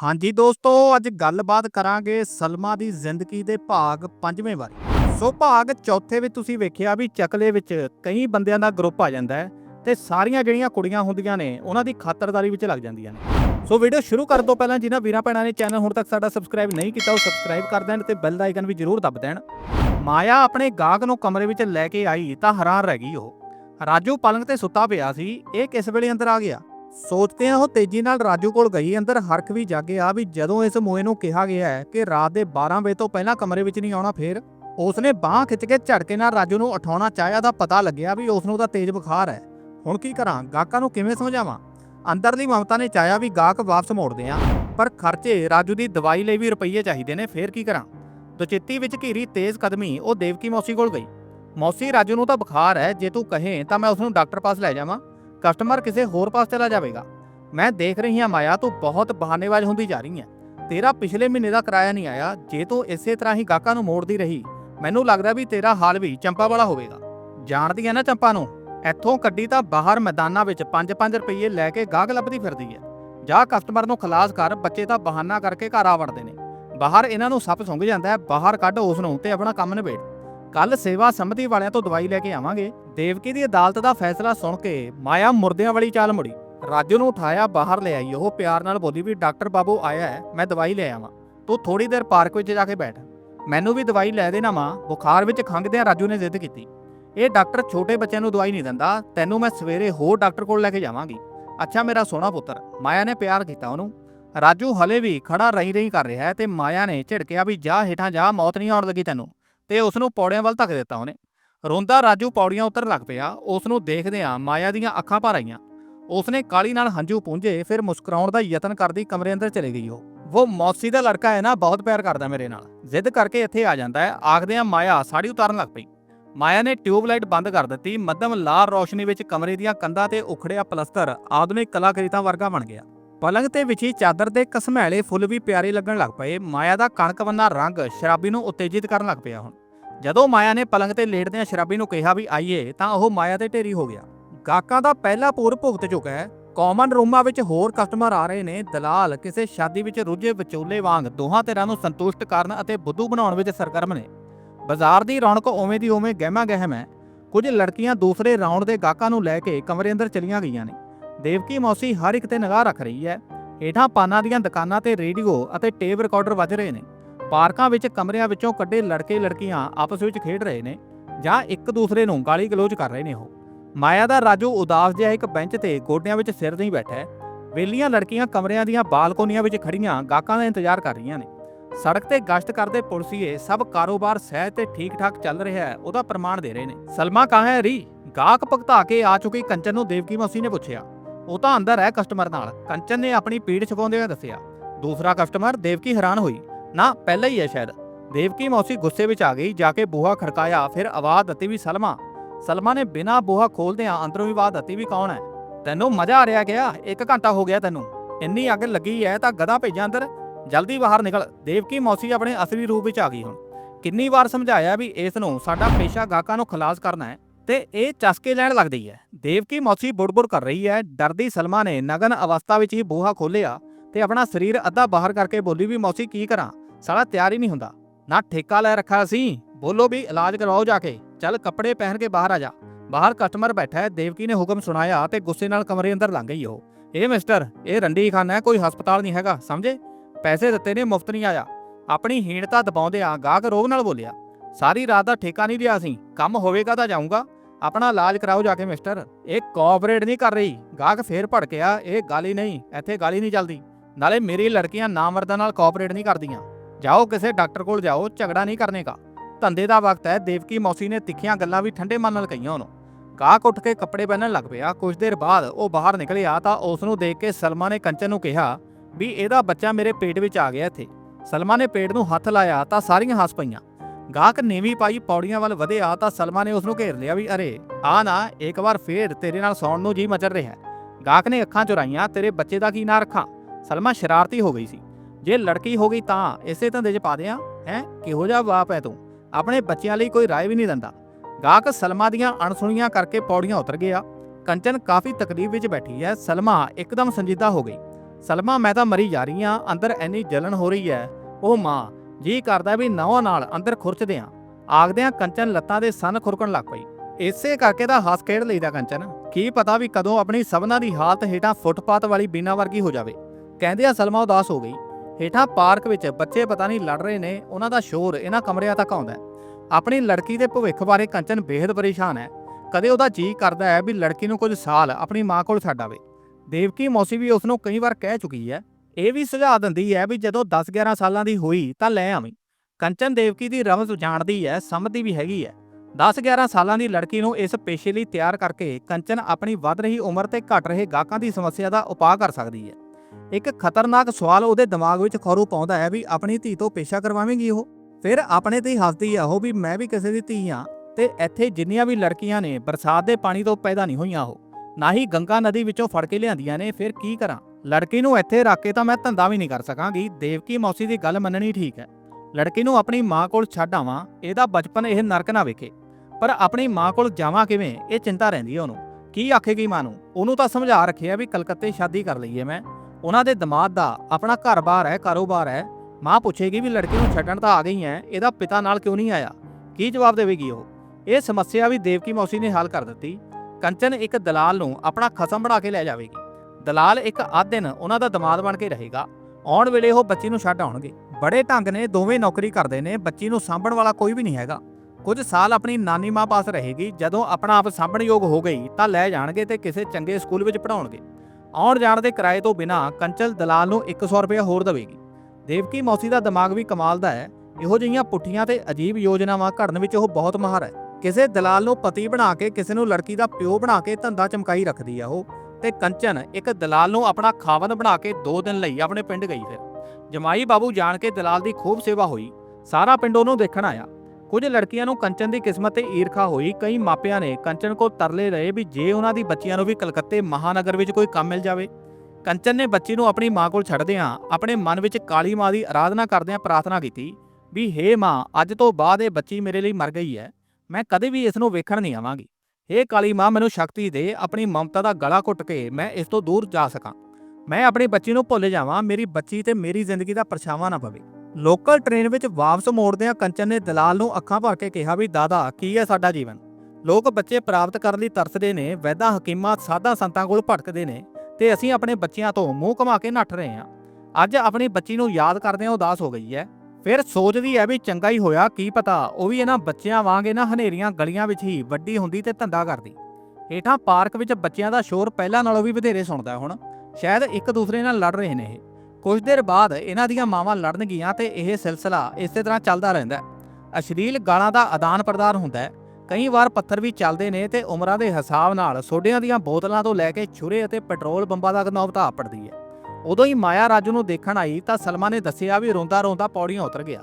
ਹਾਂਜੀ ਦੋਸਤੋ, ਅੱਜ ਗੱਲਬਾਤ ਕਰਾਂਗੇ ਸਲਮਾ ਦੀ ਜ਼ਿੰਦਗੀ ਦੇ ਭਾਗ ਪੰਜਵੇਂ ਬਾਰੇ। ਸੋ ਭਾਗ ਚੌਥੇ ਵਿੱਚ ਤੁਸੀਂ ਵੇਖਿਆ ਵੀ ਚਕਲੇ ਵਿੱਚ ਕਈ ਬੰਦਿਆਂ ਦਾ ਗਰੁੱਪ ਆ ਜਾਂਦਾ ਹੈ ਤੇ ਸਾਰੀਆਂ ਜਿਹੜੀਆਂ ਕੁੜੀਆਂ ਹੁੰਦੀਆਂ ਨੇ, ਉਹਨਾਂ ਦੀ ਖਾਤਰਦਾਰੀ ਵਿੱਚ ਲੱਗ ਜਾਂਦੀਆਂ ਨੇ। ਸੋ ਵੀਡੀਓ ਸ਼ੁਰੂ ਕਰਨ ਤੋਂ ਪਹਿਲਾਂ, ਜਿਨ੍ਹਾਂ ਵੀਰਾਂ ਭੈਣਾਂ ਨੇ ਚੈਨਲ ਹੁਣ ਤੱਕ ਸਾਡਾ ਸਬਸਕ੍ਰਾਈਬ ਨਹੀਂ ਕੀਤਾ, ਉਹ ਸਬਸਕ੍ਰਾਈਬ ਕਰ ਦੇਣ ਤੇ ਬੈਲ ਦਾ ਆਈਕਨ ਵੀ ਜ਼ਰੂਰ ਦਬ ਦੇਣ। ਮਾਇਆ ਆਪਣੇ ਗਾਹਕ ਨੂੰ ਕਮਰੇ ਵਿੱਚ ਲੈ ਕੇ ਆਈ ਤਾਂ ਹੈਰਾਨ ਰਹਿ ਗਈ ਉਹ। ਰਾਜੂ ਪਲੰਗ ਤੇ ਸੁੱਤਾ ਪਿਆ ਸੀ, ਇਹ ਕਿਸ ਵੇਲੇ ਅੰਦਰ ਆ ਗਿਆ? ਸੋਚਦੇ ਆ ਉਹ ਤੇਜ਼ੀ ਨਾਲ ਰਾਜੂ ਕੋਲ ਗਈ, ਅੰਦਰ ਹਰਖ ਵੀ ਜਾਗਿਆ ਵੀ ਜਦੋਂ ਇਸ ਮੋਏ ਨੂੰ ਕਿਹਾ ਗਿਆ ਹੈ ਕਿ ਰਾਤ ਦੇ 12 ਵਜੇ ਤੋਂ ਪਹਿਲਾਂ ਕਮਰੇ ਵਿੱਚ ਨਹੀਂ ਆਉਣਾ ਫੇਰ, ਉਸਨੇ ਬਾਹ ਖਿੱਚ ਕੇ ਝੜਕੇ ਨਾਲ ਰਾਜੂ ਨੂੰ ਉਠਾਉਣਾ ਚਾਹਿਆ ਤਾਂ ਪਤਾ ਲੱਗਿਆ ਵੀ ਉਸ ਨੂੰ ਤਾਂ ਤੇਜ਼ ਬੁਖਾਰ ਹੈ। ਹੁਣ ਕੀ ਕਰਾਂ, ਗਾਹਕਾਂ ਨੂੰ ਕਿਵੇਂ ਸਮਝਾਵਾਂ? ਅੰਦਰਲੀ ਮਮਤਾ ਨੇ ਚਾਹਿਆ ਵੀ ਗਾਹਕ ਵਾਪਸ ਮੋੜਦੇ ਆ ਪਰ ਖਰਚੇ ਰਾਜੂ ਦੀ ਦਵਾਈ ਲਈ ਵੀ ਰੁਪਈਏ ਚਾਹੀਦੇ ਨੇ, ਫੇਰ ਕੀ ਕਰਾਂ? ਦੁਚਿੱਤੀ ਵਿੱਚ ਘੀਰੀ ਤੇਜ਼ ਕਦਮੀ ਉਹ ਦੇਵਕੀ ਮੌਸੀ ਕੋਲ ਗਈ। ਮੌਸੀ, ਰਾਜੂ ਨੂੰ ਤਾਂ ਬੁਖਾਰ ਹੈ, ਜੇ ਤੂੰ ਕਹੇ ਤਾਂ ਮੈਂ ਉਸ ਨੂੰ ਡਾਕਟਰ ਪਾਸ ਲੈ ਜਾਵਾਂ। ਕਸਟਮਰ ਕਿਸੇ ਹੋਰ ਪਾਸ ਚਲਾ ਜਾਵੇਗਾ। ਮੈਂ ਦੇਖ ਰਹੀ ਹਾਂ ਮਾਇਆ, ਤੂੰ ਬਹੁਤ ਬਹਾਨੇਬਾਜ਼ ਹੁੰਦੀ ਜਾ ਰਹੀ ਹੈ। ਤੇਰਾ ਪਿਛਲੇ ਮਹੀਨੇ ਦਾ ਕਿਰਾਇਆ ਨਹੀਂ ਆਇਆ, ਜੇ ਤੂੰ ਇਸੇ ਤਰ੍ਹਾਂ ਹੀ ਗਾਹਕਾਂ ਨੂੰ ਮੋੜਦੀ ਰਹੀ, ਮੈਨੂੰ ਲੱਗਦਾ ਵੀ ਤੇਰਾ ਹਾਲ ਵੀ ਚੰਪਾ ਵਾਲਾ ਹੋਵੇਗਾ। ਜਾਣਦੀ ਹੈ ਨਾ ਚੰਪਾ ਨੂੰ, ਇੱਥੋਂ ਕੱਢੀ ਤਾਂ ਬਾਹਰ ਮੈਦਾਨਾਂ ਵਿੱਚ 5-5 ਰੁਪਏ ਲੈ ਕੇ ਗਾਹਕ ਲੱਭਦੀ ਫਿਰਦੀ ਹੈ। ਜਾ ਕਸਟਮਰ ਨੂੰ ਖਲਾਸ ਕਰ, ਬੱਚੇ ਤਾਂ ਬਹਾਨਾ ਕਰਕੇ ਘਰ ਆ ਵੜਦੇ ਨੇ। ਬਾਹਰ ਇਹਨਾਂ ਨੂੰ ਸੱਪ ਸੁੰਘ ਜਾਂਦਾ ਹੈ, ਬਾਹਰ ਕੱਢ ਉਸ ਨੂੰ ਤੇ ਆਪਣਾ ਕੰਮ ਨਿਬੇੜ। ਕੱਲ ਸੇਵਾ ਸੰਮਤੀ ਵਾਲਿਆਂ ਤੋਂ ਦਵਾਈ ਲੈ ਕੇ ਆਵਾਂਗੇ। ਦੇਵਕੀ ਦੀ ਅਦਾਲਤ ਦਾ ਫੈਸਲਾ ਸੁਣ ਕੇ ਮਾਇਆ ਮੁਰਦਿਆਂ ਵਾਲੀ ਚਾਲ ਮੁੜੀ। ਰਾਜੂ ਨੂੰ ਉਠਾਇਆ, ਬਾਹਰ ਲੈ ਆਈ। ਉਹ ਪਿਆਰ ਨਾਲ ਬੋਲੀ ਵੀ, ਡਾਕਟਰ ਬਾਬੂ ਆਇਆ ਹੈ, ਮੈਂ ਦਵਾਈ ਲੈ ਆਵਾਂ। ਤੂੰ ਥੋੜੀ ਦੇਰ ਪਾਰਕ ਵਿੱਚ ਜਾ ਕੇ ਬੈਠ। ਮੈਨੂੰ ਵੀ ਦਵਾਈ ਲੈ ਦੇਣਾ ਮਾਂ। ਬੁਖਾਰ ਵਿੱਚ ਖੰਘਦਿਆਂ ਰਾਜੂ ਨੇ ਜ਼ਿੱਦ ਕੀਤੀ। ਇਹ ਡਾਕਟਰ ਛੋਟੇ ਬੱਚਿਆਂ ਨੂੰ ਦਵਾਈ ਨਹੀਂ ਦਿੰਦਾ। ਤੈਨੂੰ ਮੈਂ ਸਵੇਰੇ ਹੋਰ ਡਾਕਟਰ ਕੋਲ ਲੈ ਕੇ ਜਾਵਾਂਗੀ। ਅੱਛਾ, ਮੇਰਾ ਸੋਹਣਾ ਪੁੱਤਰ। ਮਾਇਆ ਨੇ ਪਿਆਰ ਕੀਤਾ ਉਹਨੂੰ। ਰਾਜੂ ਹਲੇ ਵੀ ਖੜਾ ਰਹੀ ਰਹੀ ਕਰ ਰਿਹਾ ਹੈ ਤੇ ਮਾਇਆ ਨੇ ਝਿੜਕਿਆ ਵੀ, ਜਾ ਹੇਠਾਂ ਜਾ, ਮੌਤ ਨਹੀਂ ਆਉਣ ਲੱਗੀ ਤੈਨੂੰ। ਤੇ ਉਸ ਨੂੰ ਪੌੜਿਆਂ ਵੱਲ ਧੱਕ ਦਿੱਤਾ ਉਹਨੇ। ਰੋਂਦਾ ਰਾਜੂ ਪੌੜੀਆਂ ਉਤਰ ਲੱਗ ਪਿਆ। ਉਸ ਨੂੰ ਦੇਖਦਿਆਂ ਮਾਇਆ ਦੀਆਂ ਅੱਖਾਂ ਭਰ ਆਈਆਂ। ਉਸਨੇ ਕਾਲੀ ਨਾਲ ਹੰਝੂ ਪੂੰਝੇ, ਫਿਰ ਮੁਸਕਰਾਉਣ ਦਾ ਯਤਨ ਕਰਦੀ ਕਮਰੇ ਅੰਦਰ ਚਲੀ ਗਈ ਉਹ। ਉਹ ਮੌਸੀ ਦਾ ਲੜਕਾ ਹੈ ਨਾ, ਬਹੁਤ ਪਿਆਰ ਕਰਦਾ ਮੇਰੇ ਨਾਲ। ਜ਼ਿੱਦ ਕਰਕੇ ਇੱਥੇ ਆ ਜਾਂਦਾ ਹੈ। ਆਖਦਿਆਂ ਮਾਇਆ ਸਾੜੀ ਉਤਾਰਨ ਲੱਗ ਪਈ। ਮਾਇਆ ਨੇ ਟਿਊਬਲਾਈਟ ਬੰਦ ਕਰ ਦਿੱਤੀ। ਮੱਧਮ ਲਾਲ ਰੌਸ਼ਨੀ ਵਿੱਚ ਕਮਰੇ ਦੀਆਂ ਕੰਧਾਂ ਤੇ ਉਖੜਿਆ ਪਲਸਤਰ ਆਧੁਨਿਕ ਕਲਾਕ੍ਰਿਤਾਂ ਵਰਗਾ ਬਣ ਗਿਆ। ਪਲੰਗ ਤੇ ਵਿਛੀ ਚਾਦਰ ਦੇ ਕਸਮੈਲੇ ਫੁੱਲ ਵੀ ਪਿਆਰੇ ਲੱਗਣ ਲੱਗ ਪਏ। ਮਾਇਆ ਦਾ ਕਣਕਵੰਨਾ ਰੰਗ ਸ਼ਰਾਬੀ ਨੂੰ ਉਤੇਜਿਤ ਕਰਨ ਲੱਗ ਪਿਆ ਹੁਣ। ਜਦੋਂ ਮਾਇਆ ਨੇ ਪਲੰਗ ਤੇ ਲੇਟਦਿਆਂ ਸ਼ਰਾਬੀ ਨੂੰ ਕਿਹਾ ਵੀ ਆਈਏ, ਤਾਂ ਉਹ ਮਾਇਆ ਤੇ ਢੇਰੀ ਹੋ ਗਿਆ। ਗਾਹਕਾਂ ਦਾ ਪਹਿਲਾ ਪੂਰ ਭੁਗਤ ਚੁੱਕਾ ਹੈ। ਕਾਮਨ ਰੂਮਾਂ ਵਿੱਚ ਹੋਰ ਕਸਟਮਰ ਆ ਰਹੇ ਨੇ। ਦਲਾਲ ਕਿਸੇ ਸ਼ਾਦੀ ਵਿੱਚ ਰੁੱਝੇ ਵਿਚੋਲੇ ਵਾਂਗ ਦੋਹਾਂ ਧਿਰਾਂ ਨੂੰ ਸੰਤੁਸ਼ਟ ਕਰਨ ਅਤੇ ਬੁੱਧੂ ਬਣਾਉਣ ਵਿੱਚ ਸਰਗਰਮ ਨੇ। ਬਾਜ਼ਾਰ ਦੀ ਰੌਣਕ ਉਵੇਂ ਦੀ ਉਵੇਂ ਗਹਿਮਾ ਗਹਿਮ ਹੈ। ਕੁਝ ਲੜਕੀਆਂ ਦੂਸਰੇ ਰਾਉਂਡ ਦੇ ਗਾਹਕਾਂ ਨੂੰ ਲੈ ਕੇ ਕਮਰੇ ਅੰਦਰ ਚਲੀਆਂ ਗਈਆਂ ਨੇ। ਦੇਵਕੀ ਮੌਸੀ ਹਰ ਇੱਕ ਤੇ ਨਿਗਾਹ ਰੱਖ ਰਹੀ ਹੈ। ਹੇਠਾਂ ਪਾਨਾਂ ਦੀਆਂ ਦੁਕਾਨਾਂ ਤੇ ਰੇਡੀਓ ਅਤੇ ਟੇਪ ਰਿਕਾਰਡਰ ਵੱਜ ਰਹੇ ਨੇ। ਪਾਰਕਾਂ ਵਿੱਚ ਕਮਰਿਆਂ ਵਿੱਚੋਂ ਕੱਢੇ ਲੜਕੇ ਲੜਕੀਆਂ ਆਪਸ ਵਿੱਚ ਖੇਡ ਰਹੇ ਨੇ ਜਾਂ ਇੱਕ ਦੂਸਰੇ ਨੂੰ ਗਾਲੀ ਗਲੋਚ ਕਰ ਰਹੇ ਨੇ ਉਹ। ਮਾਇਆ ਦਾ ਰਾਜੂ ਉਦਾਸ ਜਿਹਾ ਇੱਕ ਬੈਂਚ ਤੇ ਗੋਡਿਆਂ ਵਿੱਚ ਸਿਰ ਨਹੀਂ ਬੈਠਾ ਹੈ। ਵੇਲੀਆਂ ਲੜਕੀਆਂ ਕਮਰਿਆਂ ਦੀਆਂ ਬਾਲਕੋਨੀਆਂ ਵਿੱਚ ਖੜੀਆਂ ਗਾਹਕਾਂ ਦਾ ਇੰਤਜ਼ਾਰ ਕਰ ਰਹੀਆਂ ਨੇ। ਸੜਕ ਤੇ ਗਸ਼ਤ ਕਰਦੇ ਪੁਲਸੀਏ ਸਭ ਕਾਰੋਬਾਰ ਸਹਿਜ ਤੇ ਠੀਕ ਠਾਕ ਚੱਲ ਰਿਹਾ ਹੈ, ਉਹਦਾ ਪ੍ਰਮਾਣ ਦੇ ਰਹੇ ਨੇ। ਸਲਮਾ ਕਹਾਂ ਹੈ, ਰੀ? ਗਾਹਕ ਭਗਤਾ ਕੇ ਆ ਚੁੱਕੀ ਕੰਚਨ ਨੂੰ ਦੇਵਕੀ ਮੌਸੀ ਨੇ ਪੁੱਛਿਆ। ਉਹ ਤਾਂ ਅੰਦਰ ਹੈ ਕਸਟਮਰ ਨਾਲ। ਕੰਚਨ ਨੇ ਆਪਣੀ ਪੀੜ ਛਪਾਉਂਦੇ ਹੋਏ ਦੱਸਿਆ। ਦੂਸਰਾ ਕਸਟਮਰ ਦੇਵਕੀ ਹੈਰਾਨ ਹੋਈ। ਨਾ, ਪਹਿਲਾਂ ਹੀ ਹੈ ਸ਼ਾਇਦ। ਦੇਵਕੀ ਮੌਸੀ ਗੁੱਸੇ ਵਿੱਚ ਆ ਗਈ, ਜਾ ਕੇ ਬੂਹਾ ਖੜਕਾਇਆ, ਫਿਰ ਆਵਾਜ਼ ਦਿੱਤੀ ਵੀ, ਸਲਮਾ ਸਲਮਾ ਨੇ ਬਿਨਾਂ ਬੂਹਾ ਖੋਲਦਿਆਂ ਅੰਦਰੋਂ ਵੀ ਆਵਾਜ਼ ਦਿੱਤੀ ਵੀ, ਕੌਣ ਹੈ? ਤੈਨੂੰ ਮਜ਼ਾ ਆ ਰਿਹਾ ਗਿਆ, ਇੱਕ ਘੰਟਾ ਹੋ ਗਿਆ ਤੈਨੂੰ। ਇੰਨੀ ਅੱਗ ਲੱਗੀ ਹੈ ਤਾਂ ਗਧਾ ਭੇਜਾਂ ਅੰਦਰ। ਜਲਦੀ ਬਾਹਰ ਨਿਕਲ। ਦੇਵਕੀ ਮੌਸੀ ਆਪਣੇ ਅਸਲੀ ਰੂਪ ਵਿੱਚ ਆ ਗਈ ਹੁਣ। ਕਿੰਨੀ ਵਾਰ ਸਮਝਾਇਆ ਵੀ ਇਸ ਨੂੰ ਸਾਡਾ ਪੇਸ਼ਾ ਗਾਹਕਾਂ ਨੂੰ ਖਲਾਸ ਕਰਨਾ ਹੈ ਤੇ ਇਹ ਚਸਕੇ ਲੈਣ ਲੱਗਦੀ ਹੈ ਦੇਵਕੀ ਮੌਸੀ ਬੁੜਬੁੜ ਕਰ ਰਹੀ ਹੈ ਡਰਦੀ ਸਲਮਾ ਨੇ ਨਗਨ ਅਵਸਥਾ ਵਿੱਚ ਹੀ ਬੂਹਾ ਖੋਲ੍ਹਿਆ ਤੇ ਆਪਣਾ ਸਰੀਰ ਅੱਧਾ ਬਾਹਰ ਕਰਕੇ ਬੋਲੀ ਵੀ, ਮੌਸੀ, ਕੀ ਕਰਾਂ? ਸਾਲਾ ਤਿਆਰ ਹੀ ਨਹੀਂ ਹੁੰਦਾ। ਨਾ ਠੇਕਾ ਲੈ ਰੱਖਾ ਸੀ, ਬੋਲੋ ਵੀ ਇਲਾਜ ਕਰਵਾਓ ਜਾ ਕੇ। ਚੱਲ ਕੱਪੜੇ ਪਹਿਨ ਕੇ ਬਾਹਰ ਆ ਜਾ। ਬਾਹਰ ਕਸਟਮਰ ਬੈਠਾ ਹੈ, ਦੇਵਕੀ ਨੇ ਹੁਕਮ ਸੁਣਾਇਆ ਤੇ ਗੁੱਸੇ ਨਾਲ ਕਮਰੇ ਅੰਦਰ ਲੰਘ ਗਈ ਉਹ। ਇਹ ਮਿਸਟਰ ਇਹ ਰੰਡੀ ਖਾਨਾ ਹੈ, ਕੋਈ ਹਸਪਤਾਲ ਨਹੀਂ ਹੈਗਾ, ਸਮਝੇ? ਪੈਸੇ ਦਿੱਤੇ ਨੇ, ਮੁਫਤ ਨਹੀਂ ਆਇਆ। ਆਪਣੀ ਹੀਣਤਾ ਦਬਾਉਂਦੇ ਆ, ਗਾਹਕ ਰੋਗ ਨਾਲ ਬੋਲਿਆ। ਸਾਰੀ ਰਾਤ ਦਾ ਠੇਕਾ ਨਹੀਂ ਲਿਆ ਸੀ, ਕੰਮ ਹੋਵੇਗਾ ਤਾਂ ਜਾਊਂਗਾ। ਆਪਣਾ ਇਲਾਜ ਕਰਾਓ ਜਾ ਕੇ ਮਿਸਟਰ ਇਹ ਕੋਆਪਰੇਟ ਨਹੀਂ ਕਰ ਰਹੀ। ਗਾਹਕ ਫੇਰ ਭੜਕਿਆ, ਇਹ ਗਾਲੀ ਨਹੀਂ, ਇੱਥੇ ਗਾਲੀ ਨਹੀਂ ਚੱਲਦੀ। ਨਾਲੇ ਮੇਰੀ ਲੜਕੀਆਂ ਨਾਮਰਦਾਂ ਨਾਲ ਕੋਆਪਰੇਟ ਨਹੀਂ ਕਰਦੀਆਂ। ਜਾਓ ਕਿਸੇ ਡਾਕਟਰ ਕੋਲ ਜਾਓ, ਝਗੜਾ ਨਹੀਂ ਕਰਨੇ ਕਾ। ਧੰਦੇ ਦਾ ਵਕਤ ਹੈ, ਦੇਵਕੀ ਮੌਸੀ ਨੇ ਤਿੱਖੀਆਂ ਗੱਲਾਂ ਵੀ ਠੰਡੇ ਮਨ ਨਾਲ ਕਹੀਆਂ ਉਹਨੂੰ। ਗਾਹਕ ਉੱਠ ਕੇ ਕੱਪੜੇ ਪਹਿਨਣ ਲੱਗ ਪਿਆ। ਕੁਝ ਦੇਰ ਬਾਅਦ ਉਹ ਬਾਹਰ ਨਿਕਲਿਆ ਤਾਂ ਉਸ ਨੂੰ ਦੇਖ ਕੇ ਸਲਮਾ ਨੇ ਕੰਚਨ ਨੂੰ ਕਿਹਾ, ਵੀ ਇਹਦਾ ਬੱਚਾ ਮੇਰੇ ਪੇਟ ਵਿੱਚ ਆ ਗਿਆ ਇੱਥੇ। ਸਲਮਾ ਨੇ ਪੇਟ ਨੂੰ ਹੱਥ ਲਾਇਆ ਤਾਂ ਸਾਰੀਆਂ ਹੱਸ ਪਈਆਂ। ਗਾਹਕ ਨੀਵੀਂ ਪਾਈ ਪੌੜੀਆਂ ਵੱਲ ਵਧਿਆ ਤਾਂ ਸਲਮਾ ਨੇ ਉਸ ਨੂੰ ਘੇਰ ਲਿਆ ਵੀ, ਅਰੇ, ਆ ਨਾ, ਇੱਕ ਵਾਰ ਫੇਰ ਤੇਰੇ ਨਾਲ ਸੌਣ ਨੂੰ ਜੀ ਮਚਰ ਰਿਹਾ ਗਾਹਕ ਨੇ ਅੱਖਾਂ ਚੁਰਾਈਆਂ, ਤੇਰੇ ਬੱਚੇ ਦਾ ਕੀ ਨਾਂ ਰੱਖਾਂ? ਸਲਮਾ ਸ਼ਰਾਰਤੀ ਹੋ ਗਈ ਸੀ। ਜੇ ਲੜਕੀ ਹੋ ਗਈ ਤਾਂ ਇਸੇ ਧੰਦੇ 'ਚ ਪਾ ਦਿਆਂ, ਹੈ? ਕਿਹੋ ਜਿਹਾ ਬਾਪ ਹੈ ਤੂੰ? ਆਪਣੇ ਬੱਚਿਆਂ ਲਈ ਕੋਈ ਰਾਏ ਵੀ ਨਹੀਂ ਦਿੰਦਾ। ਗਾਹਕ ਸਲਮਾ ਦੀਆਂ ਅਣਸੁਣੀਆਂ ਕਰਕੇ ਪੌੜੀਆਂ ਉਤਰ ਗਿਆ। ਕੰਚਨ ਕਾਫੀ ਤਕਲੀਫ ਵਿੱਚ ਬੈਠੀ ਹੈ ਸਲਮਾ ਇੱਕਦਮ ਸੰਜੀਦਾ ਹੋ ਗਈ। ਸਲਮਾ, ਮੈਂ ਤਾਂ ਮਰੀ ਜਾ ਰਹੀ ਆ ਅੰਦਰ ਐਨੀ ਜਲਨ ਹੋ ਰਹੀ ਹੈ ਉਹ ਮਾਂ, ਜੀ ਕਰਦਾ ਵੀ ਨਵਾਂ ਨਾਲ ਅੰਦਰ ਖੁਰਚਦੇ ਆ। ਆਖਦਿਆਂ ਕੰਚਨ ਲੱਤਾਂ ਦੇ ਸੰਨ ਖੁਰਕਣ ਲੱਗ ਪਈ। ਇਸੇ ਕਰਕੇ ਤਾਂ ਹੱਸ ਖੇਡ ਲਈਦਾ ਕੰਚਨ। ਕੀ ਪਤਾ ਵੀ ਕਦੋਂ ਆਪਣੀ ਸਭਨਾ ਦੀ ਹਾਲਤ ਹੇਠਾਂ ਫੁੱਟਪਾਥ ਵਾਲੀ ਬੀਨਾ ਵਰਗੀ ਹੋ ਜਾਵੇ। ਕਹਿੰਦੇ ਆ ਸਲਮਾ ਉਦਾਸ ਹੋ ਗਈ। ਹੇਠਾਂ ਪਾਰਕ ਵਿੱਚ ਬੱਚੇ ਪਤਾ ਨਹੀਂ ਲੜ ਰਹੇ ਨੇ, ਉਹਨਾਂ ਦਾ ਸ਼ੋਰ ਇਹਨਾਂ ਕਮਰਿਆਂ ਤੱਕ ਆਉਂਦਾ ਹੈ। ਆਪਣੀ ਲੜਕੀ ਦੇ ਭਵਿੱਖ ਬਾਰੇ ਕੰਚਨ ਬੇहद ਪਰੇਸ਼ਾਨ ਹੈ। ਕਦੇ ਉਹਦਾ ਜੀ ਕਰਦਾ ਹੈ ਵੀ ਲੜਕੀ ਨੂੰ ਕੁਝ ਸਾਲ ਆਪਣੀ ਮਾਂ ਕੋਲ ਛੱਡ ਆਵੇ। ਦੇਵਕੀ ਮੌਸੀ ਵੀ ਉਸ ਨੂੰ ਕਈ ਵਾਰ ਕਹਿ ਚੁੱਕੀ ਹੈ। ਇਹ ਵੀ ਸੁਝਾਅ ਦਿੰਦੀ ਹੈ ਵੀ ਜਦੋਂ 10-11 ਸਾਲਾਂ ਦੀ ਹੋਈ ਤਾਂ ਲੈ ਆਵੀਂ। ਕੰਚਨ ਦੇਵਕੀ ਦੀ ਰਮਜ਼ ਜਾਣਦੀ ਹੈ, ਸਮਝਦੀ ਵੀ ਹੈਗੀ ਹੈ। 10-11 ਸਾਲਾਂ ਦੀ ਲੜਕੀ ਨੂੰ ਇਸ ਪੇਸ਼ੇ ਲਈ ਤਿਆਰ ਕਰਕੇ ਕੰਚਨ ਆਪਣੀ ਵੱਧ ਰਹੀ ਉਮਰ ਤੇ ਘਟ ਰਹੇ ਗਾਹਕਾਂ ਦੀ ਸਮੱਸਿਆ ਦਾ ਉਪਾਅ ਕਰ ਸਕਦੀ ਹੈ। ਇੱਕ ਖਤਰਨਾਕ ਸਵਾਲ ਉਹਦੇ ਦਿਮਾਗ ਵਿੱਚ ਖੌਰੂ ਪਾਉਂਦਾ ਹੈ ਵੀ ਆਪਣੀ ਧੀ ਤੋਂ ਪੇਸ਼ਾ ਕਰਵਾਵੇਂਗੀ ਉਹ। ਫਿਰ ਆਪਣੇ ਤੇ ਹੱਸਦੀ ਆ ਉਹ ਵੀ ਮੈਂ ਵੀ ਕਿਸੇ ਦੀ ਧੀ ਆ ਤੇ ਇੱਥੇ ਜਿੰਨੀਆਂ ਵੀ ਲੜਕੀਆਂ ਨੇ ਬਰਸਾਤ ਦੇ ਪਾਣੀ ਤੋਂ ਪੈਦਾ ਨਹੀਂ ਹੋਈਆਂ ਉਹ। ਨਾ ਹੀ ਗੰਗਾ ਨਦੀ ਵਿੱਚੋਂ ਫੜ ਕੇ ਲਿਆਂਦੀਆਂ ਨੇ, ਫਿਰ ਕੀ ਕਰਾਂ? ਲੜਕੀ ਨੂੰ ਇੱਥੇ ਰੱਖ ਕੇ ਤਾਂ ਮੈਂ ਧੰਦਾ ਵੀ ਨਹੀਂ ਕਰ ਸਕਾਂਗੀ, ਦੇਵਕੀ ਮੌਸੀ ਦੀ ਗੱਲ ਮੰਨਣੀ ਠੀਕ ਹੈ। ਲੜਕੀ ਨੂੰ ਆਪਣੀ ਮਾਂ ਕੋਲ ਛੱਡ ਆਵਾਂ, ਇਹਦਾ ਬਚਪਨ ਇਹ ਨਰਕ ਨਾ ਵੇਖੇ। ਪਰ ਆਪਣੀ ਮਾਂ ਕੋਲ ਜਾਵਾਂ ਕਿਵੇਂ? ਇਹ ਚਿੰਤਾ ਰਹਿੰਦੀ ਹੈ ਉਹਨੂੰ। ਕੀ ਆਖੇਗੀ ਮਾਂ ਨੂੰ? ਉਹਨੂੰ ਤਾਂ ਸਮਝਾ ਰੱਖਿਆ ਵੀ ਕਲਕੱਤੇ ਸ਼ਾਦੀ ਕਰ ਲਈਏ ਮੈਂ। ਉਹਨਾਂ ਦੇ ਦਿਮਾਗ ਦਾ ਆਪਣਾ ਘਰ-ਬਾਰ ਹੈ, ਕਾਰੋਬਾਰ ਹੈ। ਮਾਂ ਪੁੱਛੇਗੀ ਵੀ ਲੜਕੀ ਨੂੰ ਛੱਡਣ ਤਾਂ ਆ ਗਈ ਹੈ ਇਹਦਾ ਪਿਤਾ ਨਾਲ ਕਿਉਂ ਨਹੀਂ ਆਇਆ? ਕੀ ਜਵਾਬ ਦੇਵੇਗੀ ਉਹ? ਇਹ ਸਮੱਸਿਆ ਵੀ ਦੇਵਕੀ ਮੌਸੀ ਨੇ ਹੱਲ ਕਰ ਦਿੱਤੀ। ਕੰਚਨ ਇੱਕ ਦਲਾਲ ਨੂੰ ਆਪਣਾ ਖਸਮ ਬਣਾ ਕੇ ਲੈ ਜਾਵੇਗੀ। ਦਲਾਲ ਇੱਕ ਅੱਧ ਦਿਨ ਉਹਨਾਂ ਦਾ ਦਮਾਦ ਬਣ ਕੇ ਰਹੇਗਾ। ਆਉਣ ਵੇਲੇ ਉਹ ਬੱਚੀ ਨੂੰ ਛੱਡ ਆਉਣਗੇ। ਬੜੇ ਢੰਗ ਨੇ, ਦੋਵੇਂ ਨੌਕਰੀ ਕਰਦੇ ਨੇ, ਬੱਚੀ ਨੂੰ ਸਾਂਭਣ ਵਾਲਾ ਕੋਈ ਵੀ ਨਹੀਂ ਹੈਗਾ। ਕੁਝ ਸਾਲ ਆਪਣੀ ਨਾਨੀ ਮਾਂ ਪਾਸ ਰਹੇਗੀ, ਜਦੋਂ ਆਪਣਾ ਆਪ ਸਾਂਭਣ ਯੋਗ ਹੋ ਗਈ, ਤਾਂ ਲੈ ਜਾਣਗੇ ਤੇ ਕਿਸੇ ਚੰਗੇ ਸਕੂਲ ਵਿੱਚ ਪੜਾਉਣਗੇ ਆਉਣ ਜਾਣ ਦੇ ਕਿਰਾਏ ਤੋਂ ਬਿਨਾਂ ਕੰਚਲ ਦਲਾਲ ਨੂੰ 100 ਰੁਪਏ ਹੋਰ ਦੇਵੇਗੀ। ਦੇਵਕੀ ਮੌਸੀ ਦਾ ਦਿਮਾਗ ਵੀ ਕਮਾਲ ਦਾ ਹੈ। ਇਹੋ ਜਿਹੀਆਂ ਪੁੱਠੀਆਂ ਤੇ ਅਜੀਬ ਯੋਜਨਾਵਾਂ ਘੜਨ ਵਿੱਚ ਉਹ ਬਹੁਤ ਮਾਹਰ ਹੈ। ਕਿਸੇ ਦਲਾਲ ਨੂੰ ਪਤੀ ਬਣਾ ਕੇ, ਕਿਸੇ ਨੂੰ ਲੜਕੀ ਦਾ ਪਿਓ ਬਣਾ ਕੇ ਧੰਦਾ ਚਮਕਾਈ ਰੱਖਦੀ ਆ ਉਹ ਤੇ ਕੰਚਨ ਇੱਕ ਦਲਾਲ ਨੂੰ ਆਪਣਾ ਖਾਵਨ ਬਣਾ ਕੇ 2 ਦਿਨ ਲਈ ਆਪਣੇ ਪਿੰਡ ਗਈ ਫਿਰ। ਜਮਾਈ ਬਾਬੂ ਜਾਣ ਕੇ ਦਲਾਲ ਦੀ ਖੂਬ ਸੇਵਾ ਹੋਈ। ਸਾਰਾ ਪਿੰਡ ਉਹਨੂੰ ਦੇਖਣ ਆਇਆ। ਕੁਝ ਲੜਕੀਆਂ ਨੂੰ ਕੰਚਨ ਦੀ ਕਿਸਮਤ ਤੇ ਈਰਖਾ ਹੋਈ, ਕਈ ਮਾਪਿਆਂ ਨੇ ਕੰਚਨ ਕੋਲ ਤਰਲੇ ਰਹੇ ਵੀ ਜੇ ਉਹਨਾਂ ਦੀ ਬੱਚੀਆਂ ਨੂੰ ਵੀ ਕਲਕੱਤੇ ਮਹਾਨਗਰ ਵਿੱਚ ਕੋਈ ਕੰਮ ਮਿਲ ਜਾਵੇ। ਕੰਚਨ ਨੇ ਬੱਚੀ ਨੂੰ ਆਪਣੀ ਮਾਂ ਕੋਲ ਛੱਡਦਿਆਂ ਆਪਣੇ ਮਨ ਵਿੱਚ ਕਾਲੀ ਮਾਂ ਦੀ ਆਰਾਧਨਾ ਕਰਦਿਆਂ ਪ੍ਰਾਰਥਨਾ ਕੀਤੀ ਵੀ, ਹੇ ਮਾਂ, ਅੱਜ ਤੋਂ ਬਾਅਦ ਇਹ ਬੱਚੀ ਮੇਰੇ ਲਈ ਮਰ ਗਈ ਹੈ, ਮੈਂ ਕਦੇ ਵੀ ਇਸ ਨੂੰ ਵੇਖਣ ਨਹੀਂ ਆਵਾਂਗੀ। ਹੇ ਕਾਲੀ ਮਾਂ, ਮੈਨੂੰ ਸ਼ਕਤੀ ਦੇ, ਆਪਣੀ ਮਮਤਾ ਦਾ ਗਲਾ ਘੁੱਟ ਕੇ ਮੈਂ ਇਸ ਤੋਂ ਦੂਰ ਜਾ ਸਕਾਂ। ਮੈਂ ਆਪਣੀ ਬੱਚੀ ਨੂੰ ਭੁੱਲ ਜਾਵਾਂ, ਮੇਰੀ ਬੱਚੀ ਤੇ ਮੇਰੀ ਜ਼ਿੰਦਗੀ ਦਾ ਪਰਛਾਵਾਂ ਨਾ ਪਵੇ। ਲੋਕਲ ਟ੍ਰੇਨ ਵਿੱਚ ਵਾਪਸ ਮੋੜਦਿਆਂ ਕੰਚਨ ਨੇ ਦਲਾਲ ਨੂੰ ਅੱਖਾਂ ਭਰ ਕੇ ਕਿਹਾ ਵੀ, ਦਾਦਾ, ਕੀ ਹੈ ਸਾਡਾ ਜੀਵਨ? ਲੋਕ ਬੱਚੇ ਪ੍ਰਾਪਤ ਕਰਨ ਲਈ ਤਰਸਦੇ ਨੇ, ਵੈਦਾ ਹਕੀਮਾਂ ਸਾਧਾਂ ਸੰਤਾਂ ਕੋਲ ਭਟਕਦੇ ਨੇ ਤੇ ਅਸੀਂ ਆਪਣੇ ਬੱਚਿਆਂ ਤੋਂ ਮੂੰਹ ਘੁਮਾ ਕੇ ਨੱਠ ਰਹੇ ਹਾਂ। ਅੱਜ ਆਪਣੀ ਬੱਚੀ ਨੂੰ ਯਾਦ ਕਰਦਿਆਂ ਉਦਾਸ ਹੋ ਗਈ ਹੈ। ਫਿਰ ਸੋਚਦੀ ਹੈ ਵੀ ਚੰਗਾ ਹੀ ਹੋਇਆ, ਕੀ ਪਤਾ ਉਹ ਵੀ ਇਹਨਾਂ ਬੱਚਿਆਂ ਵਾਂਗ ਇਹਨਾਂ ਹਨੇਰੀਆਂ ਗਲੀਆਂ ਵਿੱਚ ਹੀ ਵੱਡੀ ਹੁੰਦੀ ਤੇ ਧੰਦਾ ਕਰਦੀ। ਹੇਠਾਂ ਪਾਰਕ ਵਿੱਚ ਬੱਚਿਆਂ ਦਾ ਸ਼ੋਰ ਪਹਿਲਾਂ ਨਾਲੋਂ ਵੀ ਵਧੇਰੇ ਸੁਣਦਾ ਹੁਣ। ਸ਼ਾਇਦ ਇੱਕ ਦੂਸਰੇ ਨਾਲ ਲੜ ਰਹੇ ਨੇ ਇਹ। ਕੁਝ ਦੇਰ ਬਾਅਦ ਇਹਨਾਂ ਦੀਆਂ ਮਾਵਾਂ ਲੜਨਗੀਆਂ ਤੇ ਇਹ ਸਿਲਸਿਲਾ ਇਸੇ ਤਰ੍ਹਾਂ ਚੱਲਦਾ ਰਹਿੰਦਾ ਹੈ। ਅਸ਼ਲੀਲ ਗਾਲਾਂ ਦਾ ਆਦਾਨ ਪ੍ਰਦਾਨ ਹੁੰਦਾ ਹੈ। ਕਈ ਵਾਰ ਪੱਥਰ ਵੀ ਚੱਲਦੇ ਨੇ ਤੇ ਉਮਰਾਂ ਦੇ ਹਿਸਾਬ ਨਾਲ ਸੋਡਿਆਂ ਦੀਆਂ ਬੋਤਲਾਂ ਤੋਂ ਲੈ ਕੇ ਛੁਰੇ ਅਤੇ ਪੈਟਰੋਲ ਬੰਬਾਂ ਦਾ ਨੌਬਤ ਆ ਹੈ। ਉਦੋਂ ਹੀ ਮਾਇਆ ਰਾਜੂ ਨੂੰ ਦੇਖਣ ਆਈ ਤਾਂ ਸਲਮਾ ਨੇ ਦੱਸਿਆ ਵੀ ਰੋਂਦਾ ਰੋਂਦਾ ਪੌੜੀਆਂ ਉਤਰ ਗਿਆ।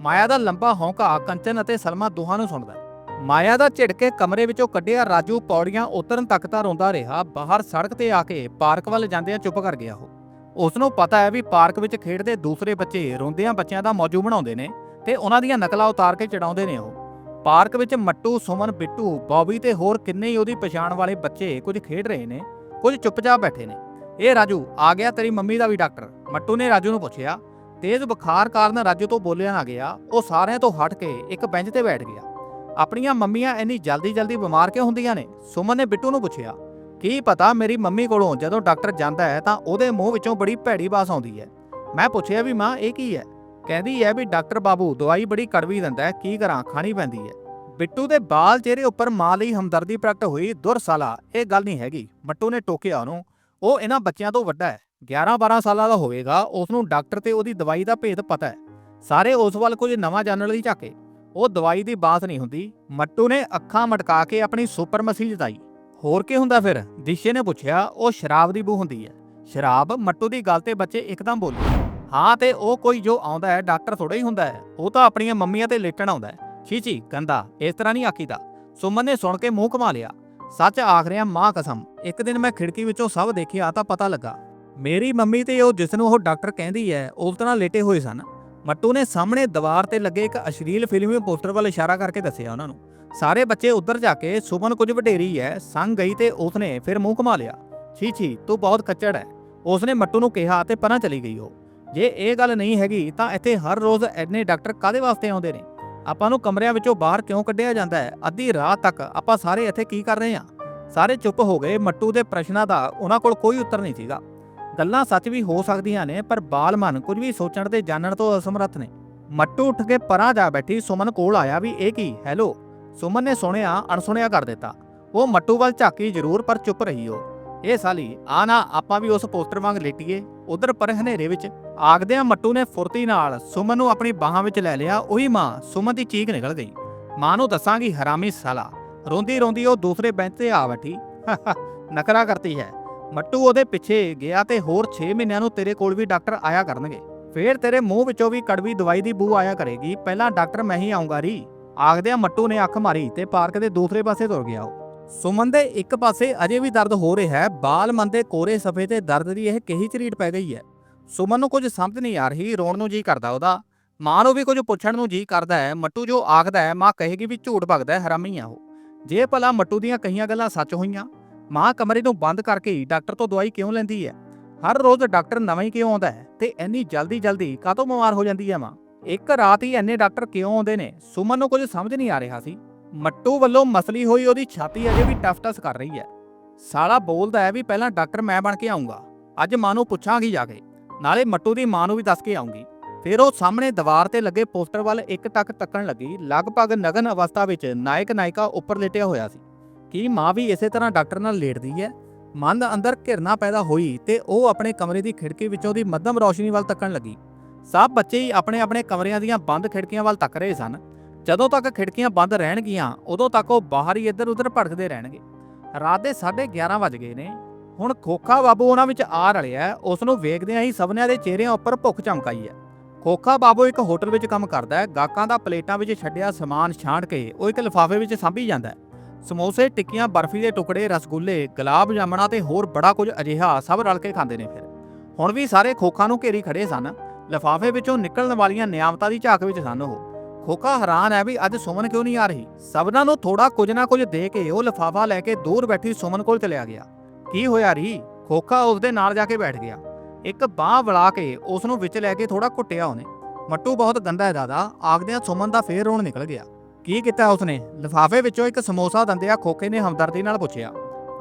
ਮਾਇਆ ਦਾ ਲੰਬਾ ਹੌਂਕਾ ਕੰਚਨ ਅਤੇ ਸਲਮਾ ਦੋਹਾਂ ਨੂੰ ਸੁਣਦਾ ਮਾਇਆ ਦਾ ਝਿੜਕੇ ਕਮਰੇ ਵਿੱਚੋਂ ਕੱਢਿਆ ਰਾਜੂ ਪੌੜੀਆਂ ਉਤਰਨ ਤੱਕ ਤਾਂ ਰੋਂਦਾ ਰਿਹਾ। ਬਾਹਰ ਸੜਕ ਤੇ ਆ ਕੇ ਪਾਰਕ ਵੱਲ ਜਾਂਦਿਆਂ ਚੁੱਪ ਕਰ ਗਿਆ ਉਹ। ਉਸ ਨੂੰ ਪਤਾ ਹੈ ਵੀ ਪਾਰਕ ਵਿੱਚ ਖੇਡਦੇ ਦੂਸਰੇ ਬੱਚੇ ਰੋਂਦਿਆਂ ਬੱਚਿਆਂ ਦਾ ਮੌਜੂ ਬਣਾਉਂਦੇ ਨੇ ਤੇ ਉਹਨਾਂ ਦੀਆਂ ਨਕਲਾਂ ਉਤਾਰ ਕੇ ਚੜਾਉਂਦੇ ਨੇ ਉਹ। ਪਾਰਕ ਵਿੱਚ ਮੱਟੂ, ਸੁਮਨ, ਬਿੱਟੂ, ਬੌਬੀ ਤੇ ਹੋਰ ਕਿੰਨੇ ਹੀ ਉਹਦੀ ਪਛਾਣ ਵਾਲੇ ਬੱਚੇ ਕੁਝ ਖੇਡ ਰਹੇ ਨੇ, ਕੁਝ ਚੁੱਪਚਾਪ ਬੈਠੇ ਨੇ। ਇਹ ਰਾਜੂ, ਆ ਗਿਆ ਤੇਰੀ ਮੰਮੀ ਦਾ ਵੀ ਡਾਕਟਰ। ਮੱਟੂ ਨੇ ਰਾਜੂ ਨੂੰ ਪੁੱਛਿਆ, ਤੇਜ਼ ਬੁਖਾਰ ਕਾਰਨ ਰਾਜੂ ਤੋਂ ਬੋਲਿਆ ਨਾ ਗਿਆ, ਉਹ ਸਾਰਿਆਂ ਤੋਂ ਹਟ ਕੇ ਇੱਕ ਬੈਂਚ ਤੇ ਬੈਠ ਗਿਆ। ਆਪਣੀਆਂ ਮੰਮੀਆਂ ਇੰਨੀ ਜਲਦੀ-ਜਲਦੀ ਬਿਮਾਰ ਕਿਉਂ ਹੁੰਦੀਆਂ ਨੇ? ਸੁਮਨ ਨੇ ਬਿੱਟੂ ਨੂੰ ਪੁੱਛਿਆ ਕੀ ਪਤਾ ਮੇਰੀ ਮੰਮੀ ਕੋਲੋਂ ਜਦੋਂ ਡਾਕਟਰ ਜਾਂਦਾ ਹੈ ਤਾਂ ਉਹਦੇ ਮੂੰਹ ਵਿੱਚੋਂ ਬੜੀ ਭੈੜੀ ਬਾਸ ਆਉਂਦੀ ਹੈ। ਮੈਂ ਪੁੱਛਿਆ ਵੀ ਮਾਂ, ਇਹ ਕੀ ਹੈ? ਕਹਿੰਦੀ ਹੈ ਵੀ ਡਾਕਟਰ ਬਾਬੂ, ਦਵਾਈ ਬੜੀ ਕੜਵੀ ਦਿੰਦਾ ਹੈ, ਕੀ ਕਰਾਂ, ਖਾਣੀ ਪੈਂਦੀ ਹੈ। ਬਿੱਟੂ ਦੇ ਬਾਲ ਚਿਹਰੇ ਉੱਪਰ ਮਾਂ ਲਈ ਹਮਦਰਦੀ ਪ੍ਰਗਟ ਹੋਈ, ਦੁਰਸਾਲਾ, ਇਹ ਗੱਲ ਨਹੀਂ ਹੈਗੀ। ਮੱਟੂ ਨੇ ਟੋਕਿਆ ਉਹਨੂੰ, ਉਹ ਇਹਨਾਂ ਬੱਚਿਆਂ ਤੋਂ ਵੱਡਾ ਹੈ। 11-12 ਸਾਲਾਂ ਦਾ ਹੋਵੇਗਾ ਉਸ ਨੂੰ ਡਾਕਟਰ ਤੇ ਉਹਦੀ ਦਵਾਈ ਦਾ ਭੇਦ ਪਤਾ ਹੈ। ਸਾਰੇ ਉਸ ਵੱਲ ਕੁਝ ਨਵਾਂ ਜਾਣਨ ਲਈ ਝਾਕੇ। ਉਹ ਦਵਾਈ ਦੀ ਬਾਤ ਨਹੀਂ ਹੁੰਦੀ। ਮੱਟੂ ਨੇ ਅੱਖਾਂ ਮਟਕਾ ਕੇ ਆਪਣੀ ਸੁਪਰ ਮਸੀ ਜਤਾਈ। ਹੋਰ ਕੀ ਹੁੰਦਾ ਫਿਰ? ਦਿਸ਼ੇ ਨੇ ਪੁੱਛਿਆ, ਉਹ ਸ਼ਰਾਬ ਦੀ ਬੂ ਹੁੰਦੀ ਹੈ। ਸ਼ਰਾਬ ਮੱਟੂ ਦੀ ਗੱਲ ਤੇ ਬੱਚੇ ਇੱਕਦਮ ਬੋਲੇ। ਹਾਂ ਤੇ ਉਹ ਕੋਈ ਜੋ ਆਉਂਦਾ ਹੈ, ਡਾਕਟਰ ਥੋੜਾ ਹੀ ਹੁੰਦਾ ਹੈ। ਉਹ ਤਾਂ ਆਪਣੀਆਂ ਮੰਮੀਆਂ ਤੇ ਲੇਟਣ ਆਉਂਦਾ ਹੈ। ਛੀ ਗੰਦਾ, ਇਸ ਤਰ੍ਹਾਂ ਨਹੀਂ ਆਖੀਦਾ। ਸੁਮਨ ਨੇ ਸੁਣ ਕੇ ਮੂੰਹ ਘੁਮਾ ਲਿਆ। ਸੱਚ ਆਖ ਰਿਹਾ ਮਾਂ ਕਸਮ, ਇੱਕ ਦਿਨ ਮੈਂ ਖਿੜਕੀ ਵਿੱਚੋਂ ਸਭ ਦੇਖਿਆ ਤਾਂ ਪਤਾ ਲੱਗਾ। ਮੇਰੀ ਮੰਮੀ ਤੇ ਉਹ ਜਿਸ ਨੂੰ ਉਹ ਡਾਕਟਰ ਕਹਿੰਦੀ ਹੈ ਉਸ ਤਰ੍ਹਾਂ ਲੇਟੇ ਹੋਏ ਸਨ। ਮੱਟੂ ਨੇ ਸਾਹਮਣੇ ਦੀਵਾਰ ਤੇ ਲੱਗੇ ਇੱਕ ਅਸ਼ਲੀਲ ਫਿਲਮੀ ਪੋਸਟਰ ਵੱਲ ਇਸ਼ਾਰਾ ਕਰਕੇ ਦੱਸਿਆ ਉਹਨਾਂ ਨੂੰ। ਸਾਰੇ ਬੱਚੇ ਉੱਧਰ ਜਾ ਕੇ ਸੁਮਨ ਕੁਝ ਵਡੇਰੀ ਹੈ ਸੰਗ ਗਈ ਤੇ ਉਸਨੇ ਫਿਰ ਮੂੰਹ ਘੁਮਾ ਲਿਆ। ਛੀ ਛੀ, ਤੂੰ ਬਹੁਤ ਕੱਚੜ ਹੈ ਉਸਨੇ ਮੱਟੂ ਨੂੰ ਕਿਹਾ ਤੇ ਪਰਾਂ ਚਲੀ ਗਈ ਉਹ। ਜੇ ਇਹ ਗੱਲ ਨਹੀਂ ਹੈਗੀ ਤਾਂ ਇੱਥੇ ਹਰ ਰੋਜ਼ ਐਨੇ ਡਾਕਟਰ ਕਾਦੇ ਵਾਸਤੇ ਆਉਂਦੇ ਨੇ? ਆਪਾਂ ਨੂੰ ਕਮਰਿਆਂ ਵਿੱਚੋਂ ਬਾਹਰ ਕਿਉਂ ਕੱਢਿਆ ਜਾਂਦਾ ਹੈ ਅੱਧੀ ਰਾਤ ਤੱਕ ਆਪਾਂ ਸਾਰੇ ਇੱਥੇ ਕੀ ਕਰ ਰਹੇ ਹਾਂ? ਸਾਰੇ ਚੁੱਪ ਹੋ ਗਏ, ਮੱਟੂ ਦੇ ਪ੍ਰਸ਼ਨਾਂ ਦਾ ਉਹਨਾਂ ਕੋਲ ਕੋਈ ਉੱਤਰ ਨਹੀਂ ਸੀਗਾ। ਗੱਲਾਂ ਸੱਚ ਵੀ ਹੋ ਸਕਦੀਆਂ ਨੇ, ਪਰ ਬਾਲ ਮਨ ਕੁਝ ਵੀ ਸੋਚਣ ਤੇ ਜਾਣਨ ਤੋਂ ਅਸਮਰੱਥ ਨੇ। ਮੱਟੂ ਉੱਠ ਕੇ ਪਰਾਂ ਜਾ ਬੈਠੀ ਸੁਮਨ ਕੋਲ ਆਇਆ ਵੀ ਇਹ ਕੀ? ਹੈਲੋ। ਸੁਮਨ ਨੇ ਸੁਣਿਆ, ਅਣਸੁਣਿਆ ਕਰ ਦਿੱਤਾ। ਉਹ ਮੱਟੂ ਵੱਲ ਝਾਕੀ ਜ਼ਰੂਰ, ਪਰ ਚੁੱਪ ਰਹੀ ਉਹ। ਇਹ ਸਾਲੀ, ਆ ਨਾ, ਆਪਾਂ ਵੀ ਉਸ ਪੋਸਟਰ ਵਾਂਗ ਲੇਟੀਏ। ਉਧਰ ਪਰ ਹਨੇਰੇ ਵਿੱਚ ਆਖਦਿਆਂ ਮੱਟੂ ਨੇ ਫੁਰਤੀ ਨਾਲ ਸੁਮਨ ਨੂੰ ਆਪਣੀ ਬਾਹਾਂ ਵਿੱਚ ਲੈ ਲਿਆ। ਉਹੀ ਮਾਂ, ਸੁਮਨ ਦੀ ਚੀਕ ਨਿਕਲ ਗਈ। ਮਾਂ ਨੂੰ ਦੱਸਾਂਗੀ, ਹਰਾਮੀ ਸਾਲਾ। ਰੋਂਦੀ ਰੋਂਦੀ ਉਹ ਦੂਸਰੇ ਬੈਂਚ ਤੇ ਆ ਬੈਠੀ। ਨਕਰਾ ਕਰਤੀ ਹੈ। ਮੱਟੂ ਉਹਦੇ ਪਿੱਛੇ ਗਿਆ ਤੇ ਹੋਰ 6 ਮਹੀਨਿਆਂ ਨੂੰ ਤੇਰੇ ਕੋਲ ਵੀ ਡਾਕਟਰ ਆਇਆ ਕਰਨਗੇ। ਫੇਰ ਤੇਰੇ ਮੂੰਹ ਵਿੱਚੋਂ ਵੀ ਕੜਵੀ ਦਵਾਈ ਦੀ ਬੂ ਆਇਆ ਕਰੇਗੀ। ਪਹਿਲਾਂ ਡਾਕਟਰ ਮੈਂ ਹੀ ਆਉਂਗਾ ਰੀ। ਆਖਦਿਆਂ ਮੱਟੂ ਨੇ ਅੱਖ ਮਾਰੀ ਤੇ ਪਾਰਕ ਦੇ ਦੂਸਰੇ ਪਾਸੇ ਤੁਰ ਗਿਆ। ਉਹ ਸੁਮਨ ਦੇ ਇੱਕ ਪਾਸੇ ਅਜੇ ਵੀ ਦਰਦ ਹੋ ਰਿਹਾ ਹੈ, ਬਾਲ ਮਨ ਦੇ ਕੋਰੇ ਸਫੇ ਤੇ ਦਰਦ ਦੀ ਇਹ ਕਹੀ ਝਰੀਟ ਪੈ ਗਈ ਹੈ। ਸੁਮਨ ਨੂੰ ਕੁਝ ਸਮਝ ਨਹੀਂ ਆ ਰਹੀ, ਰੋਣ ਨੂੰ ਜੀ ਕਰਦਾ ਉਹਦਾ। ਮਾਂ ਨੂੰ ਵੀ ਕੁਝ ਪੁੱਛਣ ਨੂੰ ਜੀ ਕਰਦਾ ਹੈ, ਮੱਟੂ ਜੋ ਆਖਦਾ ਹੈ, ਮਾਂ ਕਹੇਗੀ ਵੀ ਝੂਠ ਭਗਦਾ ਹੈ, ਹਰਾਮੀ ਆ ਉਹ। ਜੇ ਭਲਾ ਮੱਟੂ ਦੀਆਂ ਕਹੀਆਂ ਗੱਲਾਂ ਸੱਚ ਹੋਈਆਂ, ਮਾਂ ਕਮਰੇ ਨੂੰ ਬੰਦ ਕਰਕੇ ਡਾਕਟਰ ਤੋਂ ਦਵਾਈ ਕਿਉਂ ਲੈਂਦੀ ਹੈ? ਹਰ ਰੋਜ਼ ਡਾਕਟਰ ਨਵਾਂ ਹੀ ਕਿਉਂ ਆਉਂਦਾ ਹੈ ਤੇ ਇੰਨੀ ਜਲਦੀ ਜਲਦੀ ਕਾਹਤੋਂ ਬਿਮਾਰ ਹੋ ਜਾਂਦੀ ਹੈ ਮਾਂ? ਇੱਕ ਰਾਤ ਹੀ ਇੰਨੇ ਡਾਕਟਰ ਕਿਉਂ ਆਉਂਦੇ ਨੇ? ਸੁਮਨ ਨੂੰ ਕੁਝ ਸਮਝ ਨਹੀਂ ਆ ਰਿਹਾ ਸੀ। ਮੱਟੂ ਵੱਲੋਂ ਮਸਲੀ ਹੋਈ ਉਹਦੀ ਛਾਤੀ ਅਜੇ ਵੀ ਟਫਟਸ ਕਰ ਰਹੀ ਹੈ। ਸਾਲਾ ਬੋਲਦਾ ਹੈ ਵੀ ਪਹਿਲਾਂ ਡਾਕਟਰ ਮੈਂ ਬਣ ਕੇ ਆਉਂਗਾ ਅੱਜ ਮਾਂ ਨੂੰ ਪੁੱਛਾਂਗੀ ਜਾ ਕੇ। ਨਾਲੇ ਮੱਟੂ ਦੀ ਮਾਂ ਨੂੰ ਵੀ ਦੱਸ ਕੇ ਆਉਂਗੀ ਫਿਰ ਉਹ ਸਾਹਮਣੇ ਦੀਵਾਰ ਤੇ ਲੱਗੇ ਪੋਸਟਰ ਵੱਲ ਇੱਕ ਟੱਕ ਤੱਕਣ ਲੱਗੀ। ਲਗਭਗ ਨਗਨ ਅਵਸਥਾ ਵਿੱਚ ਨਾਇਕ ਨਾਇਕਾ ਉੱਪਰ ਲੇਟਿਆ ਹੋਇਆ ਸੀ। ਕੀ ਮਾਂ ਵੀ ਇਸੇ ਤਰ੍ਹਾਂ ਡਾਕਟਰ ਨਾਲ ਲੇਟਦੀ ਹੈ? ਮਨ ਦੇ ਅੰਦਰ ਘਿਰਨਾ ਪੈਦਾ ਹੋਈ ਤੇ ਉਹ ਆਪਣੇ ਕਮਰੇ ਦੀ ਖਿੜਕੀ ਵਿੱਚੋਂ ਦੀ ਮੱਧਮ ਰੌਸ਼ਨੀ ਵੱਲ ਤੱਕਣ ਲੱਗੀ। ਸਭ ਬੱਚੇ ਹੀ ਆਪਣੇ ਆਪਣੇ ਕਮਰਿਆਂ ਦੀਆਂ ਬੰਦ ਖਿੜਕੀਆਂ ਵੱਲ ਤੱਕ ਰਹੇ ਸਨ। ਜਦੋਂ ਤੱਕ ਖਿੜਕੀਆਂ ਬੰਦ ਰਹਿਣਗੀਆਂ, ਉਦੋਂ ਤੱਕ ਉਹ ਬਾਹਰ ਹੀ ਇੱਧਰ ਉੱਧਰ ਭਟਕਦੇ ਰਹਿਣਗੇ। ਰਾਤ ਦੇ 11:30 ਵੱਜ ਗਏ ਨੇ। ਹੁਣ ਖੋਖਾ ਬਾਬੂ ਉਹਨਾਂ ਵਿੱਚ ਆ ਰਲਿਆ ਉਸ ਨੂੰ ਵੇਖਦਿਆਂ ਹੀ ਸਭਨਿਆਂ ਦੇ ਚਿਹਰਿਆਂ ਉੱਪਰ ਭੁੱਖ ਚਮਕਾਈ ਹੈ। ਖੋਖਾ ਬਾਬੂ ਇੱਕ ਹੋਟਲ ਵਿੱਚ ਕੰਮ ਕਰਦਾ ਹੈ। ਗਾਹਕਾਂ ਦਾ ਪਲੇਟਾਂ ਵਿੱਚ ਛੱਡਿਆ ਸਮਾਨ ਛਾਂਟ ਕੇ ਉਹ ਇੱਕ ਲਿਫਾਫੇ ਵਿੱਚ ਸਾਂਭੀ ਜਾਂਦਾ ਹੈ। ਸਮੋਸੇ, ਟਿੱਕੀਆਂ, ਬਰਫੀ ਦੇ ਟੁਕੜੇ, ਰਸਗੁੱਲੇ, ਗੁਲਾਬ ਜਾਮਣਾ ਤੇ ਹੋਰ ਬੜਾ ਕੁਝ ਅਜਿਹਾ ਸਭ ਰਲ ਕੇ ਖਾਂਦੇ ਨੇ ਫਿਰ। ਹੁਣ ਵੀ ਸਾਰੇ ਖੋਖਾ ਨੂੰ ਘੇਰੀ ਖੜੇ ਸਨ। ਲਿਫਾਫੇ ਵਿੱਚੋਂ ਨਿਕਲਣ ਵਾਲੀਆਂ ਨਿਆਮਤਾਂ ਦੀ ਝਾਕ ਵਿੱਚ ਸਨ ਉਹ। ਖੋਖਾ ਹੈਰਾਨ ਹੈ ਵੀ ਅੱਜ ਸੁਮਨ ਕਿਉਂ ਨਹੀਂ ਆ ਰਹੀ? ਸਭਨਾਂ ਨੂੰ ਥੋੜਾ ਕੁਝ ਨਾ ਕੁਝ ਦੇ ਕੇ ਉਹ ਲਿਫਾਫਾ ਲੈ ਕੇ ਦੂਰ ਬੈਠੀ ਸੁਮਨ ਕੋਲ ਚਲਿਆ ਗਿਆ। ਕੀ ਹੋਇਆ ਰੀ? ਖੋਖਾ ਉਸ ਦੇ ਨਾਲ ਜਾ ਕੇ ਬੈਠ ਗਿਆ। ਇੱਕ ਬਾਹ ਵਲਾ ਕੇ ਉਸ ਨੂੰ ਵਿੱਚ ਲੈ ਕੇ ਥੋੜਾ ਘੁੱਟਿਆ ਉਹਨੇ। ਮੱਟੂ ਬਹੁਤ ਗੰਦਾ ਹੈ ਦਾਦਾ, ਆਖਦਿਆਂ ਸੁਮਨ ਦਾ ਫੇਰ ਰੋਣ ਨਿਕਲ ਗਿਆ। ਕੀ ਕੀਤਾ ਉਸਨੇ? ਲਿਫਾਫੇ ਵਿੱਚੋਂ ਇੱਕ ਸਮੋਸਾ ਦੰਦਿਆ ਖੋਖੇ ਨੇ ਹਮਦਰਦੀ ਨਾਲ ਪੁੱਛਿਆ।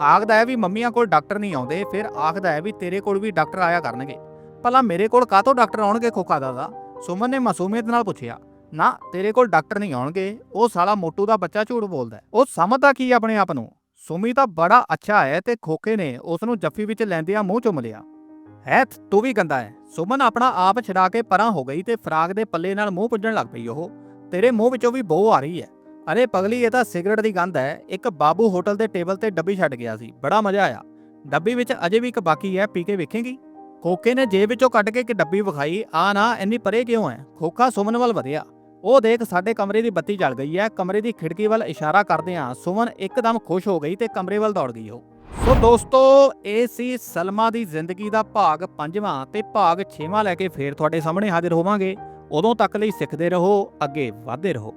ਆਖਦਾ ਹੈ ਵੀ ਮੰਮੀਆਂ ਕੋਲ ਡਾਕਟਰ ਨਹੀਂ ਆਉਂਦੇ, ਫਿਰ ਆਖਦਾ ਹੈ ਵੀ ਤੇਰੇ ਕੋਲ ਵੀ ਡਾਕਟਰ ਆਇਆ ਕਰਨਗੇ। ਭਲਾ ਮੇਰੇ ਕੋਲ ਕਾਹਤੋਂ ਡਾਕਟਰ ਆਉਣਗੇ ਖੋਖਾ ਦਾਦਾ? ਸੁਮਨ ਨੇ ਮਾਸੂਮੀਅਤ ਨਾਲ ਪੁੱਛਿਆ, ਨਾ, ਤੇਰੇ ਕੋਲ ਡਾਕਟਰ ਨਹੀਂ ਆਉਣਗੇ, ਉਹ ਸਾਲਾ ਮੋਟੂ ਦਾ ਬੱਚਾ ਝੂਠ ਬੋਲਦਾ ਉਹ ਸਮਝਦਾ ਕੀ ਹੈ ਆਪਣੇ ਆਪ ਨੂੰ? ਸੁਮੀ ਤਾਂ ਬੜਾ ਅੱਛਾ ਹੈ ਤੇ ਖੋਖੇ ਨੇ ਉਸ ਨੂੰ ਜੱਫੀ ਵਿੱਚ ਲੈਂਦਿਆਂ ਮੂੰਹ ਚੁੰਮ ਲਿਆ। ਹੈ ਤੂੰ ਵੀ ਗੰਦਾ ਹੈ। ਸੁਮਨ ਆਪਣਾ ਆਪ ਛਡਾ ਕੇ ਪਰਾਂ ਹੋ ਗਈ ਤੇ ਫਰਾਕ ਦੇ ਪੱਲੇ ਨਾਲ ਮੂੰਹ ਪੁੱਜਣ ਲੱਗ ਪਈ ਉਹ। ਤੇਰੇ ਮੂੰਹ ਵਿੱਚੋਂ ਵੀ ਬੋ ਆ ਰਹੀ ਹੈ। ਅਰੇ ਪਗਲੀ, ਇਹ ਤਾਂ ਸਿਗਰਟ ਦੀ ਗੰਧ ਹੈ। ਇੱਕ ਬਾਬੂ ਹੋਟਲ ਦੇ ਟੇਬਲ ਤੇ ਡੱਬੀ ਛੱਡ ਗਿਆ ਸੀ। ਬੜਾ ਮਜ਼ਾ ਆਇਆ। ਡੱਬੀ ਵਿੱਚ ਅਜੇ ਵੀ ਇੱਕ ਬਾਕੀ ਹੈ, ਪੀ ਕੇ ਵੇਖੇਂਗੀ? ਖੋਕੇ ਨੇ ਜੇਬ ਵਿੱਚੋਂ ਕੱਢ ਕੇ ਇੱਕ ਡੱਬੀ ਵਿਖਾਈ, ਆ ਨਾ, ਇੰਨੀ ਪਰੇ ਕਿਉਂ ਹੈ ਖੋਖਾ ਸੁਮਨ ਵੱਲ ਵਧਿਆ। ਉਹ ਦੇਖ, ਸਾਡੇ ਕਮਰੇ ਦੀ ਬੱਤੀ ਜਲ ਗਈ ਹੈ ਕਮਰੇ ਦੀ ਖਿੜਕੀ ਵੱਲ ਇਸ਼ਾਰਾ ਕਰਦਿਆਂ ਸੁਮਨ ਇੱਕਦਮ ਖੁਸ਼ ਹੋ ਗਈ ਤੇ ਕਮਰੇ ਵੱਲ ਦੌੜ ਗਈ ਉਹ। ਸੋ ਦੋਸਤੋ, ਇਹ ਸੀ ਸਲਮਾ ਦੀ ਜ਼ਿੰਦਗੀ ਦਾ ਭਾਗ 5ਵਾਂ ਤੇ ਭਾਗ 6ਵਾਂ ਲੈ ਕੇ ਫੇਰ ਤੁਹਾਡੇ ਸਾਹਮਣੇ ਹਾਜ਼ਰ ਹੋਵਾਂਗੇ। ਉਦੋਂ ਤੱਕ ਲਈ ਸਿੱਖਦੇ ਰਹੋ, ਅੱਗੇ ਵਧਦੇ ਰਹੋ।